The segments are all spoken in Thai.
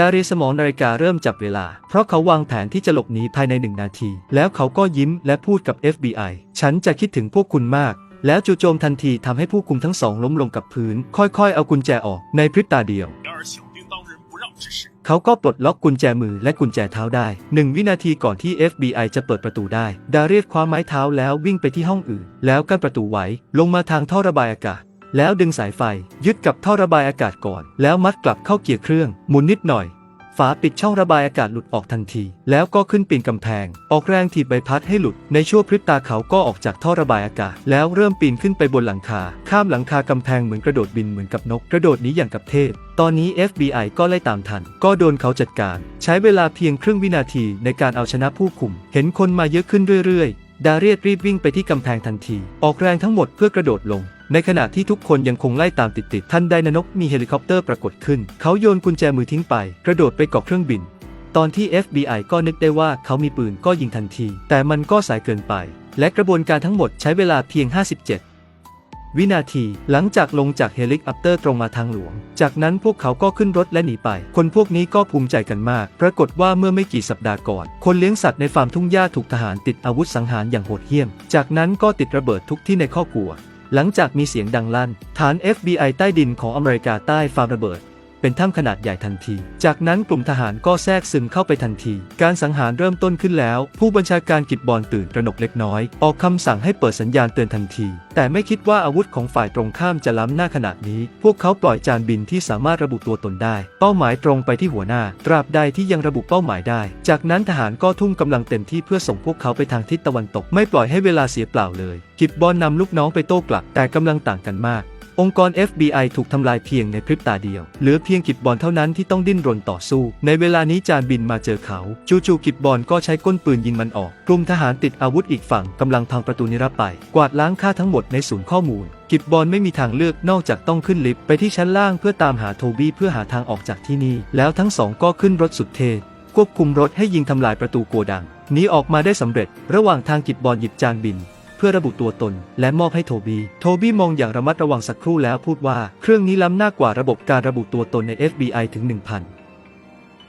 ดารีสมองนาฬิกาเริ่มจับเวลา เพราะเขาวางแผนที่จะหลบหนีภายในหนึ่งนาที แล้วเขาก็ยิ้มและพูดกับ FBI ฉันจะคิดถึงพวกคุณมาก แล้วจู่โจมทันทีทำให้ผู้คุมทั้งสองล้มลงกับพื้น ค่อยๆ เอากุญแจออกในพริบตาเดียว เขาก็ปลดล็อกกุญแจมือและกุญแจเท้าได้หนึ่งวินาทีก่อนที่ FBI จะเปิดประตูได้ ดารีคว้าไม้เท้าแล้ววิ่งไปที่ห้องอื่น แล้วกั้นประตูไว้ ลงมาทางท่อระบายอากาศ แล้วดึงสายไฟ ยึดกับท่อระบายอากาศก่อน แล้วมัดกลับเข้าเกียร์เครื่อง หมุนนิดหน่อย ฝาปิดช่องระบายอากาศหลุดออกทันที แล้วก็ขึ้นปีนกำแพง ออกแรงถีบใบพัดให้หลุด ในชั่วพริบตาเขาก็ออกจากท่อระบายอากาศ แล้วเริ่มปีนขึ้นไปบนหลังคา ข้ามหลังคากำแพงเหมือนกระโดดบินเหมือนกับนก กระโดดนี้อย่างกับเทพ ตอนนี้ FBI ก็ไล่ตามทัน ก็โดนเขาจัดการ ใช้เวลาเพียงครึ่งวินาทีในการเอาชนะผู้คุม เห็นคนมาเยอะขึ้นเรื่อยๆ ดาเรียตรีบวิ่งไปที่กำแพงทันที ออกแรงทั้งหมดเพื่อกระโดดลง ในขณะที่ทุกคนยังคงไล่ตามติดๆทันใดนนกมีเฮลิคอปเตอร์ปรากฏขึ้น เขาโยนกุญแจมือทิ้งไป กระโดดไปเกาะเครื่องบิน ตอนที่ FBI ก็นึกได้ว่าเขามีปืนก็ยิงทันที แต่มันก็สายเกินไป และกระบวนการทั้งหมดใช้เวลาเพียง 57 วินาทีหลังจากลงจากเฮลิคอปเตอร์ตรงมาทางหลวง จากนั้นพวกเขาก็ขึ้นรถและหนีไป คนพวกนี้ก็ภูมิใจกันมาก ปรากฏว่าเมื่อไม่กี่สัปดาห์ก่อน คนเลี้ยงสัตว์ในฟาร์มทุ่งหญ้าถูกทหารติดอาวุธสังหารอย่างโหดเหี้ยม จากนั้นก็ติดระเบิดทุกที่ในครอบครัว หลังจากมีเสียงดังลั่น ฐาน FBI ใต้ดินของอเมริกาใต้ฟาร์มระเบิด เป็นถ้ำขนาดใหญ่ทันที จากนั้นกลุ่มทหารก็แทรกซึมเข้าไปทันที การสังหารเริ่มต้นขึ้นแล้ว ผู้บัญชาการกิจบอลตื่นตระหนกเล็กน้อย ออกคำสั่งให้เปิดสัญญาณเตือนทันที แต่ไม่คิดว่าอาวุธของฝ่ายตรงข้ามจะล้ำหน้าขนาดนี้ พวกเขาปล่อยจานบินที่สามารถระบุตัวตนได้ เป้าหมายตรงไปที่หัวหน้า ตราบใดที่ยังระบุเป้าหมายได้ จากนั้นทหารก็ทุ่มกำลังเต็มที่เพื่อส่งพวกเขาไปทางทิศตะวันตก ไม่ปล่อยให้เวลาเสียเปล่าเลย กิจบอลนำลูกน้องไปโต้กลับ แต่กำลังต่างกันมาก องค์กร FBI ถูกทำลายเพียงในพริบตาเดียว เหลือเพียงกิจบอลเท่านั้นที่ต้องดิ้นรนต่อสู้ ในเวลานี้จานบินมาเจอเขา จู่ๆกิจบอลก็ใช้ก้นปืนยิงมันออก กลุ่มทหารติดอาวุธอีกฝั่งกำลังพังประตูนิรไปกวาดล้างค่าทั้งหมดในศูนย์ข้อมูล กิจบอลไม่มีทางเลือกนอกจากต้องขึ้นลิฟต์ไปที่ชั้นล่างเพื่อตามหาโทบี้เพื่อหาทางออกจากที่นี่ แล้วทั้งสองก็ขึ้นรถสุดเท่ควบคุมรถให้ยิงทำลายประตูโกดังหนีออกมาได้สำเร็จ ระหว่างทางกิจบอลหยิบจานบิน เพื่อระบุตัวตน และมอบให้โทบี้ โทบี้มองอย่างระมัดระวังสักครู่แล้วพูดว่า เครื่องนี้ล้ำหน้ากว่าระบบการระบุตัวตนใน FBI ถึง 1,000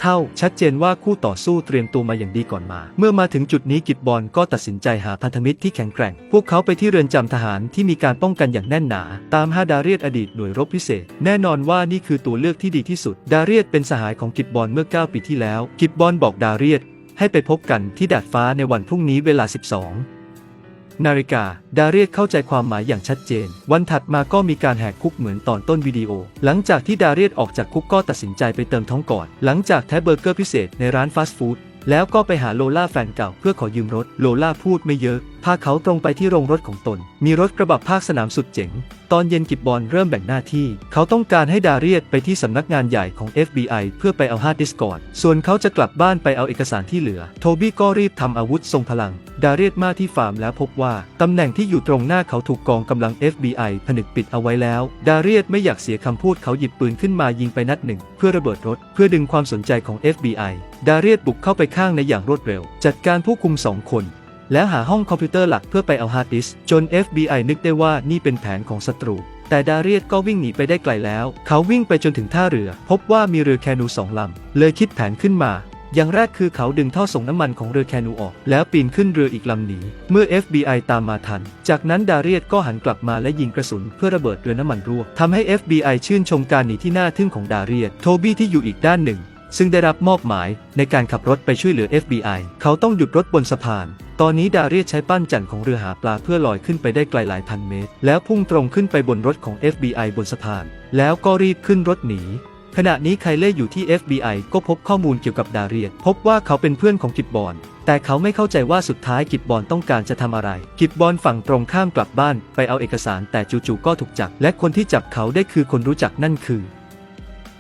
เท่าชัดเจนว่าคู่ต่อสู้เตรียมตัวมาอย่างดีก่อนมา เมื่อมาถึงจุดนี้กิจบอลก็ตัดสินใจหาพันธมิตรที่แข็งแกร่ง พวกเขาไปที่เรือนจำทหารที่มีการป้องกันอย่างแน่นหนา ตามฮาดาเรียตอดีตหน่วยรบพิเศษ แน่นอนว่านี่คือตัวเลือกที่ดีที่สุด ดาเรียตเป็นสหายของกิจบอลเมื่อ 9 ปีที่แล้ว กิจบอลบอกดาเรียตให้ไปพบกันที่ดาดฟ้าในวันพรุ่งนี้เวลา 12 นาฬิกา ดาเรียสเข้าใจความหมายอย่างชัดเจน วันถัดมาก็มีการแหกคุกเหมือนตอนต้นวิดีโอ หลังจากที่ดาเรียสออกจากคุกก็ตัดสินใจไปเติมท้องก่อน หลังจากแทบเบอร์เกอร์พิเศษในร้านฟาสต์ฟู้ดแล้วก็ไปหาโลล่าแฟนเก่าเพื่อขอยืมรถ โลล่าพูดไม่เยอะาเขาตรงไปที่โรงรถของตน มีรถกระบะภาคสนามสุดเจ๋ง ตอนเย็นกิบบอลเริ่มแบ่งหน้าที่ เขาต้องการให้ดาเรียสไปที่สำนักงานใหญ่ของ FBI เพื่อไปเอาฮาร์ดดิสก์ก่อน ส่วนเขาจะกลับบ้านไปเอาเอกสารที่เหลือ โทบี้ก็รีบทำอาวุธทรงพลัง ดาเรียสมาที่ฟาร์มแล้วพบว่าตำแหน่งที่อยู่ตรงหน้าเขาถูกกองกำลัง FBI ผนึกปิดเอาไว้แล้ว ดาเรียสไม่อยากเสียคำพูดเขาหยิบปืนขึ้นมายิงไปนัดหนึ่ง เพื่อระเบิดรถ เพื่อดึงความสนใจของ FBI ดาเรียสบุกเข้าไปข้างในอย่างรวดเร็ว จัดการผู้คุมสองคน แล้วหาห้องคอมพิวเตอร์หลักเพื่อไปเอาฮาร์ดดิสจน FBI นึกได้ว่านี่เป็นแผนของศัตรู แต่ดาเรียสก็วิ่งหนีไปได้ไกลแล้ว เขาวิ่งไปจนถึงท่าเรือ พบว่ามีเรือแคนูสองลำ เลยคิดแผนขึ้นมา อย่างแรกคือเขาดึงท่อส่งน้ำมันของเรือแคนูออก แล้วปีนขึ้นเรืออีกลำหนี เมื่อ FBI ตามมาทัน จากนั้นดาเรียสก็หันกลับมาและยิงกระสุนเพื่อระเบิดเรือน้ำมันรั่วทำให้ FBI ชื่นชมการหนีที่น่าทึ่งของดาเรียสโทบี้ที่อยู่อีกด้านหนึ่ง ซึ่งได้รับมอบหมายในการขับรถไปช่วยเหลือ FBI เขาต้องหยุดรถบนสะพาน ตอนนี้ดาเรียใช้ปั้นจันทร์ของเรือหาปลาเพื่อลอยขึ้นไปได้ไกลหลายพันเมตร แล้วพุ่งตรงขึ้นไปบนรถของ FBI บนสะพาน แล้วก็รีบขึ้นรถหนีขณะนี้ไคเล่อยู่ที่ FBI ก็พบข้อมูลเกี่ยวกับดาเรีย พบว่าเขาเป็นเพื่อนของกิบบอลแต่เขาไม่เข้าใจว่าสุดท้ายกิบบอลต้องการจะทำอะไร กิบบอลฝั่งตรงข้ามกลับบ้าน ไปเอาเอกสารแต่จู่ๆก็ถูกจับ และคนที่จับเขาได้คือคนรู้จักนั่นคือ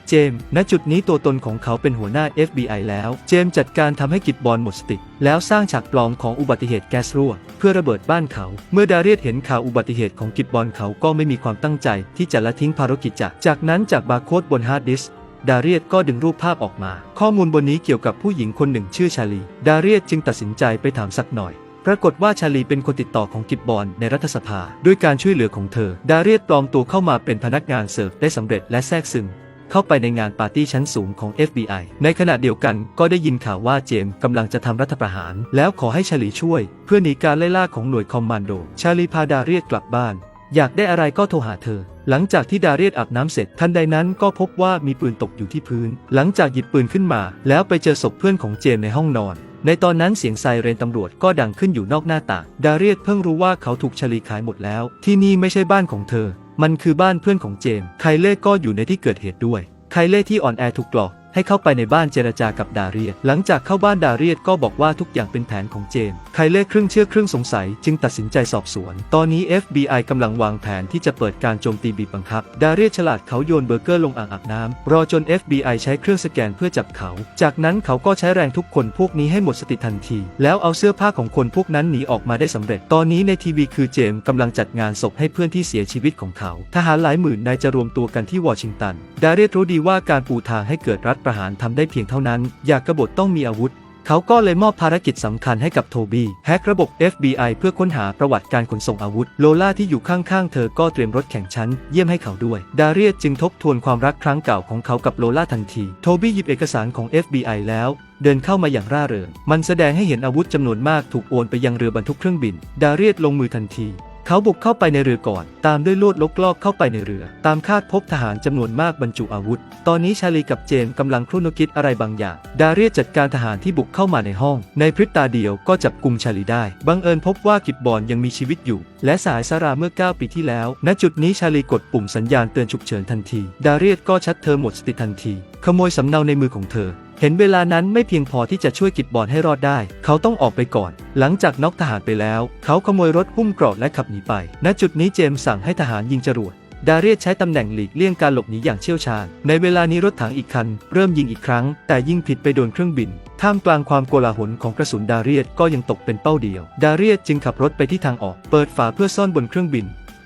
เจมส์ณจุดนี้ตัวตนของเขาเป็นหัวหน้า FBI แล้ว เจมส์จัดการทำให้กิบบอลหมดสติ แล้วสร้างฉากปลอมของอุบัติเหตุแก๊สรั่ว เพื่อระเบิดบ้านเขา เมื่อดาเรียสเห็นข่าวอุบัติเหตุของกิบบอลเขาก็ไม่มีความตั้งใจที่จะละทิ้งภารกิจจากจากนั้นจากบาร์โค้ดบนฮาร์ดดิสก์ดาเรียสก็ดึงรูปภาพออกมา ข้อมูลบนนี้เกี่ยวกับผู้หญิงคนหนึ่งชื่อชาลี ดาเรียสจึงตัดสินใจไปถามสักหน่อย ปรากฏว่าชาลีเป็นคนติดต่อของกิบบอลในรัฐสภา ด้วยการช่วยเหลือของเธอ ดาเรียสปลอมตัวเข้ามาเป็นพนักงานเสิร์ฟได้สำเร็จและแทรกซึม เข้าไปในงานปาร์ตี้ชั้นสูงของ FBI ในขณะเดียวกันก็ได้ยินข่าวว่าเจมส์กำลังจะทำรัฐประหาร แล้วขอให้ชาลีช่วย เพื่อหนีการไล่ล่าของหน่วยคอมมานโด ชาลีพาดาเรียดกลับบ้าน อยากได้อะไรก็โทรหาเธอ หลังจากที่ดาเรียดอาบน้ำเสร็จทันใดนั้นก็พบว่ามีปืนตกอยู่ที่พื้น หลังจากหยิบปืนขึ้นมา แล้วไปเจอศพเพื่อนของเจมส์ในห้องนอนในตอนนั้นเสียงไซเรนตำรวจก็ดังขึ้นอยู่นอกหน้าต่าง ดาเรียดเพิ่งรู้ว่าเขาถูกชลีขายหมดแล้ว ที่นี่ไม่ใช่บ้านของเธอ มันคือบ้านเพื่อนของเจมส์ไคเล่ก็อยู่ในที่เกิดเหตุด้วย ไคเล่ที่อ่อนแอถูกหลอก ให้เข้าไปในบ้านเจรจากับดาเรียดหลังจากเข้าบ้านดาเรียดก็บอกว่าทุกอย่างเป็นแผนของเจมไคเล่ครึ่งเชื่อครึ่งสงสัย จึงตัดสินใจสอบสวน ตอนนี้ FBI กำลังวางแผนที่จะเปิดการโจมตีบีบบังคับ ดาเรียดฉลาดเขาโยนเบอร์เกอร์ลงอ่างอาบน้ำรอจน FBI ใช้เครื่องสแกนเพื่อจับเขา จากนั้นเขาก็ใช้แรงทุกคนพวกนี้ให้หมดสติทันที แล้วเอาเสื้อผ้าของคนพวกนั้นหนีออกมาได้สำเร็จ ตอนนี้ในทีวีคือเจมส์กำลังจัดงานศพให้เพื่อนที่เสียชีวิตของเขา ทหารหลายหมื่นนายจะรวมตัวกันที่วอชิงตัน ดาเรียดรู้ดีว่าการปูทางให้เกิดรัฐประหารทำได้เพียงเท่านั้น อยากกบฏต้องมีอาวุธ เขาก็เลยมอบภารกิจสำคัญให้กับโทบี้แฮกระบบ FBI เพื่อค้นหาประวัติการขนส่งอาวุธ โลล่าที่อยู่ข้างๆ เธอก็เตรียมรถแข่งชั้น เยี่ยมให้เขาด้วย ดาเรียจึงทบทวนความรักครั้งเก่าของเขากับโลล่าทันที โทบี้หยิบเอกสารของ FBI แล้วเดินเข้ามาอย่างร่าเริง มันแสดงให้เห็นอาวุธจำนวนมากถูกโอนไปยังเรือบรรทุกเครื่องบิน ดาเรียสลงมือทันที เขาบุกเข้าไปในเรือก่อน ตามด้วยลวดลกลอกเข้าไปในเรือ ตามคาดพบทหารจำนวนมากบรรจุอาวุธ ตอนนี้ชาลีกับเจมกำลังครุ่นคิดอะไรบางอย่าง ดาเรียจัดการทหารที่บุกเข้ามาในห้อง ในพริบตาเดียวก็จับกลุ่มชาลีได้ บังเอิญพบว่ากิบบอลยังมีชีวิตอยู่ และสายสาราเมื่อ 9 ปีที่แล้ว ณ จุดนี้ชาลีกดปุ่มสัญญาณเตือนฉุกเฉินทันที ดาเรียก็ชัดเธอหมดสติทันที ขโมยสำเนาในมือของเธอ เห็นเวลานั้นไม่เพียงพอที่จะช่วยกิบบอลให้รอดได้ เขาต้องออกไปก่อน หลังจากน็อกทหารไปแล้ว เขาขโมยรถหุ้มเกรอบและขับหนีไป ณ จุดนี้เจมส์สั่งให้ทหารยิงจรวด ดาเรียสใช้ตำแหน่งหลีกเลี่ยงการหลบหนีอย่างเชี่ยวชาญ ในเวลานี้รถถังอีกคัน เริ่มยิงอีกครั้ง แต่ยิงผิดไปโดนเครื่องบิน ท่ามกลางความโกลาหลของกระสุนดาเรียสก็ยังตกเป็นเป้าเดียว ดาเรียสจึงขับรถไปที่ทางออก เปิดฝาเพื่อซ่อนบนเครื่องบิน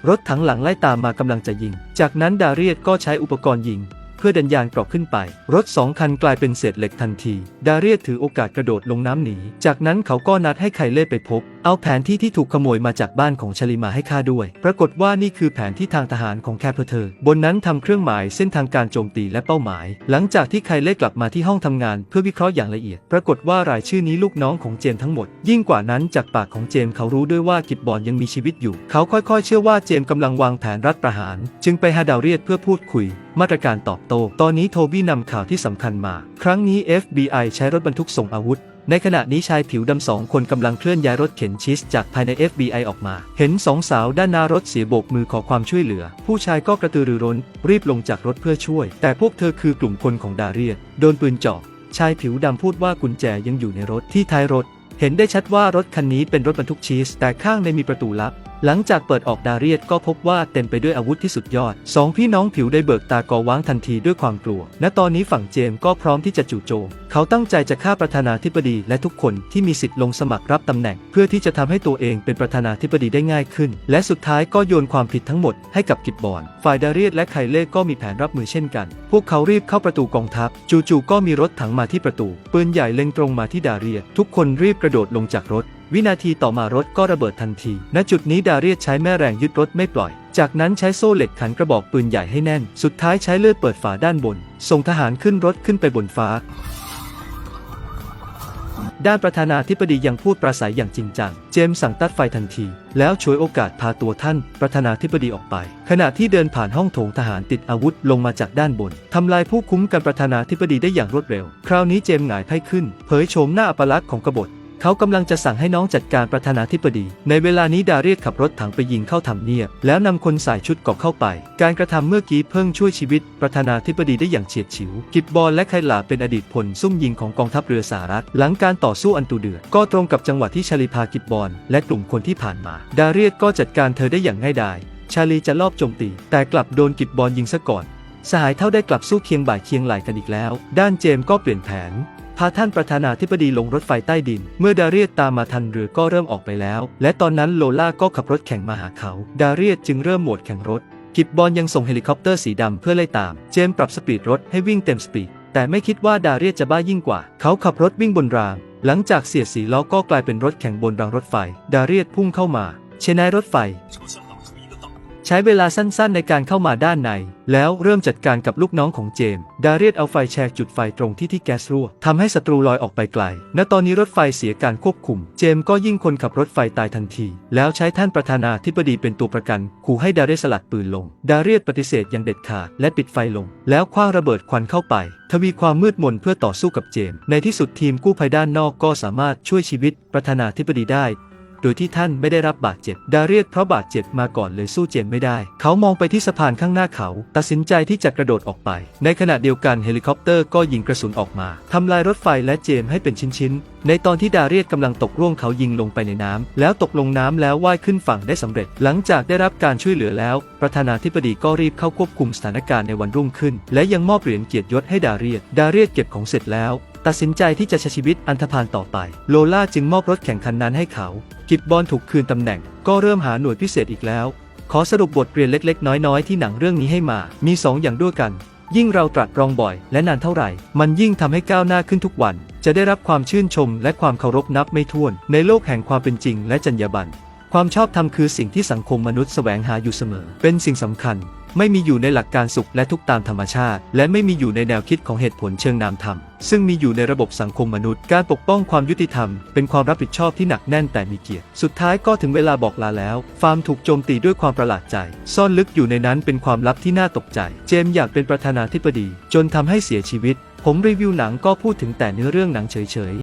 รถถังหลังไล่ตามมากำลังจะยิง จากนั้นดาเรียสก็ใช้อุปกรณ์ยิง พื่อดันยานกรอบขึ้นไป รถสองคันกลายเป็นเศษเหล็กทันที ดาเรียถือโอกาสกระโดดลงน้ำหนี จากนั้นเขาก็นัดให้ไคเล่ไปพบ เอาแผนที่ที่ถูกขโมยมาจากบ้านของชลิมาให้ข้าด้วย ปรากฏว่านี่คือแผนที่ทางทหารของแคปเธอร์ บนนั้นทำเครื่องหมายเส้นทางการโจมตีและเป้าหมาย หลังจากที่ไคเล่กลับมาที่ห้องทำงานเพื่อวิเคราะห์อย่างละเอียด ปรากฏว่ารายชื่อนี้ลูกน้องของเจมทั้งหมด ยิ่งกว่านั้นจากปากของเจมเขารู้ด้วยว่ากิบบอลยังมีชีวิตอยู่ เขาค่อยๆ เชื่อว่าเจมส์กำลังวางแผนรัฐประหาร จึงไปหาดาวเรียดเพื่อพูดคุยมาตรการตอบโต้ ตอนนี้โทบี้นำข่าวที่สำคัญมา ครั้งนี้ FBI ใช้รถบรรทุกส่งอาวุธ ในขณะนี้ชายผิวดำสองคนกำลังเคลื่อนย้ายรถเข็นชีสจากภายใน FBI ออกมา เห็นสองสาวด้านหน้ารถเสียโบกมือขอความช่วยเหลือ ผู้ชายก็กระตือรือร้น รีบลงจากรถเพื่อช่วย แต่พวกเธอคือกลุ่มคนของดาเรียนโดนปืนเจาะชายผิวดำพูดว่ากุญแจยังอยู่ในรถที่ท้ายรถ เห็นได้ชัดว่ารถคันนี้เป็นรถบรรทุกชีส แต่ข้างในมีประตูลับ หลังจากเปิดออกดาเรียดก็พบว่าเต็มไปด้วยอาวุธที่สุดยอดสองพี่น้องผิวได้เบิกตากอว้างทันทีด้วยความกลัว ณ ตอนนี้ฝั่งเจมก็พร้อมที่จะจู่โจม เขาตั้งใจจะฆ่าประธานาธิบดีและทุกคนที่มีสิทธิ์ลงสมัครรับตำแหน่ง เพื่อที่จะทำให้ตัวเองเป็นประธานาธิบดีได้ง่ายขึ้น และสุดท้ายก็โยนความผิดทั้งหมดให้กับกิบบอลฝ่ายดาเรียดและไคเล่ก็มีแผนรับมือเช่นกัน พวกเขารีบเข้าประตูกองทัพ จู่ๆก็มีรถถังมาที่ประตูปืนใหญ่เล็งตรงมาที่ดาเรียดทุกคนรีบกระโดดลงจากรถ วินาทีต่อมารถก็ระเบิดทันที ณ จุดนี้ดาเรียใช้แม่แรงยึดรถไม่ปล่อย จากนั้นใช้โซ่เหล็กขันกระบอกปืนใหญ่ให้แน่น สุดท้ายใช้เลือดเปิดฝาด้านบน ส่งทหารขึ้นรถขึ้นไปบนฟ้า ด้านประธานาธิบดียังพูดปราศัยอย่างจริงจัง เจมส์สั่งตัดไฟทันที แล้วฉวยโอกาสพาตัวท่าน ประธานาธิบดีออกไป ขณะที่เดินผ่านห้องโถงทหารติดอาวุธลงมาจากด้านบนทำลายผู้คุ้มกันประธานาธิบดีได้อย่างรวดเร็ว คราวนี้เจมส์หงายไพ่ขึ้น เผยโฉมหน้าอัปลักษณ์ของกบฏ เขากำลังจะสั่งให้น้องจัดการประธานาธิบดี ในเวลานี้ดาเรียกขับรถถังไปยิงเข้าทำเนียบแล้วนำคนใส่ชุดเกราะเข้าไป การกระทำเมื่อกี้เพิ่งช่วยชีวิต ประธานาธิบดีได้อย่างเฉียดฉิว กิบบอลและไคลาเป็นอดีตพลซุ่มยิงของกองทัพเรือสหรัฐ หลังการต่อสู้อันตุเดือดก็ตรงกับจังหวะที่ชาลีพากิบบอลและกลุ่มคนที่ผ่านมา ดาเรียกก็จัดการเธอได้อย่างง่ายดาย ชาลีจะลอบโจมตี แต่กลับโดนกิบบอลยิงซะก่อนสหายเท่าได้กลับสู้เคียงบ่ายเคียงไหลกันอีกแล้ว ด้านเจมส์ก็เปลี่ยนแผน พาท่านประธานาธิบดีลงรถไฟใต้ดิน เมื่อดาเรียตตามมาทันเรือก็เริ่มออกไปแล้ว และตอนนั้นโลล่าก็ขับรถแข่งมาหาเขา ดาเรียตจึงเริ่มหมดแข่งรถ กิบบอลยังส่งเฮลิคอปเตอร์สีดำเพื่อไล่ตาม เจมปรับสปีดรถให้วิ่งเต็มสปีด แต่ไม่คิดว่าดาเรียตจะบ้ายิ่งกว่า เขาขับรถวิ่งบนราง หลังจากเสียดสีล้อก็กลายเป็นรถแข่งบนรางรถไฟ ดาเรียตพุ่งเข้ามา เชนายรถไฟ ใช้เวลาสั้นๆในการเข้ามาด้านใน แล้วเริ่มจัดการกับลูกน้องของเจมส์ดาเรียสเอาไฟแชกจุดไฟตรงที่ที่แก๊สรั่วทำให้ศัตรูลอยออกไปไกล ณ ตอนนี้รถไฟเสียการควบคุม เจมส์ก็ยิ่งคนขับรถไฟตายทันที แล้วใช้ท่านประธานาธิบดีเป็นตัวประกัน ขู่ให้ดาเรียสสลัดปืนลง ดาเรียสปฏิเสธอย่างเด็ดขาดและปิดไฟลง แล้วคว้างระเบิดควันเข้าไป ทวีความมืดมนเพื่อต่อสู้กับเจมส์ในที่สุดทีมกู้ภัยด้านนอกก็สามารถช่วยชีวิตประธานาธิบดีได้ โดยที่ท่านไม่ได้รับบาดเจ็บ ดาเรียสเพราะบาดเจ็บมาก่อนเลยสู้เจมไม่ได้ เขามองไปที่สะพานข้างหน้าเขา ตัดสินใจที่จะกระโดดออกไป ในขณะเดียวกันเฮลิคอปเตอร์ก็ยิงกระสุนออกมาทำลายรถไฟและเจมให้เป็นชิ้นๆ ในตอนที่ดาเรียสกำลังตกร่วงเขายิงลงไปในน้ำแล้วตกลงน้ำแล้วว่ายขึ้นฝั่งได้สำเร็จ หลังจากได้รับการช่วยเหลือแล้ว ประธานาธิบดีก็รีบเข้าควบคุมสถานการณ์ในวันรุ่งขึ้น และยังมอบเหรียญเกียรติยศให้ดาเรียสดาเรียสเก็บของเสร็จแล้ว ตัดสินใจที่จะใช้ชีวิตอันธพาลต่อไป โลล่าจึงมอบรถแข่งคันนั้นให้เขา กิบบอลถูกคืนตำแหน่ง ก็เริ่มหาหน่วยพิเศษอีกแล้ว ขอสรุปบทเรียนเล็กๆ น้อยๆ ที่หนังเรื่องนี้ให้มา มีสองอย่างด้วยกัน ยิ่งเราตรัสรองบ่อย และนานเท่าไหร่ มันยิ่งทำให้ก้าวหน้าขึ้นทุกวัน จะได้รับความชื่นชม และความเคารพนับไม่ถ้วน ในโลกแห่งความเป็นจริง และจรรยาบรรณความชอบธรรมคือสิ่งที่สังคมมนุษย์แสวงหาอยู่เสมอ เป็นสิ่งสำคัญ ไม่มีอยู่ในหลักการสุขและทุกตามธรรมชาติ และไม่มีอยู่ในแนวคิดของเหตุผลเชิงนามธรรม ซึ่งมีอยู่ในระบบสังคมมนุษย์ การปกป้องความยุติธรรม เป็นความรับผิดชอบที่หนักแน่นแต่มีเกียรติ สุดท้ายก็ถึงเวลาบอกลาแล้ว ฟาร์มถูกโจมตีด้วยความประหลาดใจ ซ่อนลึกอยู่ในนั้นเป็นความลับที่น่าตกใจ เจมส์อยากเป็นประธานาธิบดี จนทำให้เสียชีวิต ผมรีวิวหนังก็พูดถึงแต่เนื้อเรื่องหนังเฉย